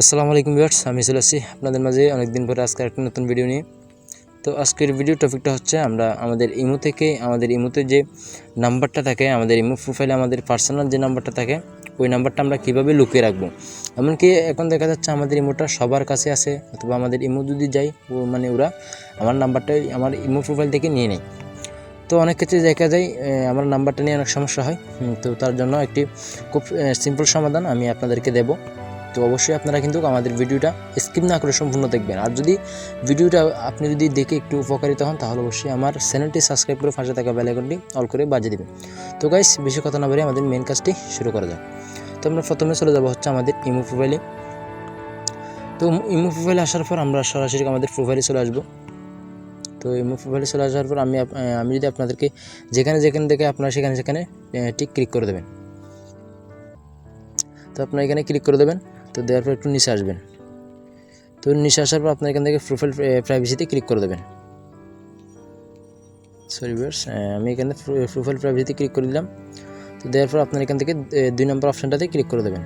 আসসালামু আলাইকুম ভিউয়ার্স, আমি চলে আসছি আপনাদের মাঝে অনেকদিন পরে আজকে একটা নতুন ভিডিও নিয়ে। তো আজকের ভিডিও টপিকটা হচ্ছে আমরা আমাদের ইমো থেকে আমাদের ইমোতে যে নাম্বারটা থাকে, আমাদের ইমো প্রোফাইলে আমাদের পার্সোনাল যে নাম্বারটা থাকে, ওই নাম্বারটা আমরা কীভাবে লুকিয়ে রাখব? এমনকি এখন দেখা যাচ্ছে আমাদের ইমোটা সবার কাছে আছে অথবা আমাদের ইমো যদি যাই ও মানে ওরা আমার নাম্বারটাই আমার ইমো প্রোফাইল থেকে নিয়ে নেয়। তো অনেক ক্ষেত্রে দেখা যায় আমার নাম্বারটা নিয়ে অনেক সমস্যা হয়। তো তার জন্য একটি খুব সিম্পল সমাধান আমি আপনাদেরকে দেবো। তো অবশ্যই আপনারা কিন্তু আমাদের ভিডিওটা স্কিপ না করে সম্পূর্ণ দেখবেন। আর যদি ভিডিওটা আপনি যদি দেখে একটু উপকারিত হন, তাহলে অবশ্যই আমার চ্যানেলটি সাবস্ক্রাইব করে পাশে থাকা বেল আইকনটি অল করে বাজিয়ে দেবেন। তো গাইস বেশি কথা না বলে আমাদের মেন কাজটি শুরু করা যাক। তো আমরা প্রথমে চলে যাব হচ্ছে আমাদের ইমো প্রোফাইলে তো ইমো প্রোফাইলে আসার পর আমরা সরাসরি আমাদের প্রোফাইলে চলে আসব। তো ইমো প্রোফাইলে চলে আসার পর আমি আমি যদি আপনাদেরকে যেখানে যেখানে দেখে আপনারা সেখানে সেখানে টিক ক্লিক করে দেবেন। তো আপনারা এখানে ক্লিক করে দেবেন। তো দেওয়ার পর একটু নিচে আসবেন। তো নিচে আসার পর আপনার এখান থেকে প্রোফাইল প্রাইভেসিতে ক্লিক করে দেবেন। সরি ভিউয়ার্স আমি এখানে প্রোফাইল প্রাইভেসিতে ক্লিক করে দিলাম। তো দেওয়ার পর আপনার এখান থেকে দুই নম্বর অপশানটাতে ক্লিক করে দেবেন।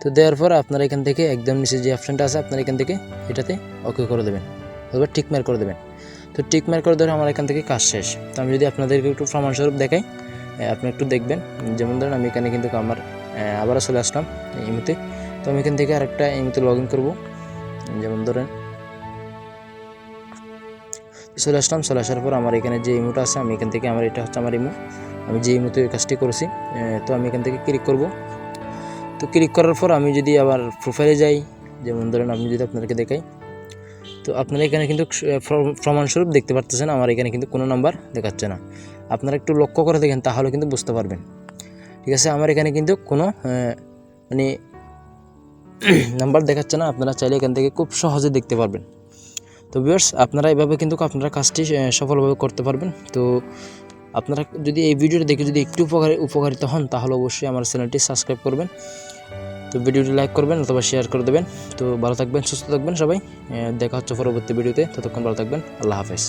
তো দেওয়ার পর আপনার এখান থেকে একদম নিচে যে অপশানটা আছে, আপনার এখান থেকে এটাতে ওকে করে দেবেন। অথবা টিক মার করে দেবেন। তো টিক মার করে দেওয়ার আমার এখান থেকে কাজ শেষ। তো আমি যদি আপনাদেরকে একটু প্রমাণস্বরূপ দেখাই আপনি একটু দেখবেন। যেমন ধরেন আমি এখানে কিন্তু আমার আবারও চলে আসলাম এই মুহূর্তে তো আমি এখান থেকে আরেকটা ইমোতে লগ ইন করব। যেমন ধরেন, চলে আসলাম, চলে আসার পর আমার এখানে যে ইমোটা আছে, আমি এখান থেকে আমার এটা হচ্ছে আমার ইমো। আমি যে ইমোতে কাজটি করেছি তো আমি এখান থেকে ক্লিক করব। তো ক্লিক করার পর আমি যদি আবার প্রোফাইলে যাই, যেমন ধরেন আমি যদি আপনাদেরকে দেখাই, তো আপনারা এখানে কিন্তু প্রমাণস্বরূপ দেখতে পারতেছেন, আমার এখানে কিন্তু কোনো নাম্বার দেখাচ্ছে না। আপনারা একটু লক্ষ্য করে দেখেন, তাহলে কিন্তু বুঝতে পারবেন। ঠিক আছে? আমার এখানে কিন্তু কোনো মানে নাম্বার দেখাচ্ছে না। আপনারা চাইলে এখান থেকে খুব সহজে দেখতে পারবেন। তো ভিউয়ার্স আপনারা এভাবে কিন্তু আপনারা কাজটি সফলভাবে করতে পারবেন। তো আপনারা যদি এই ভিডিওটা দেখে যদি একটু উপকার, উপকারিত হন, তাহলে অবশ্যই আমার চ্যানেলটি সাবস্ক্রাইব করবেন। তো ভিডিওটি লাইক করবেন অথবা শেয়ার করে দেবেন। তো ভালো থাকবেন, সুস্থ থাকবেন সবাই। দেখা হচ্ছে পরবর্তী ভিডিওতে ততক্ষণ ভালো থাকবেন। আল্লাহ হাফেজ।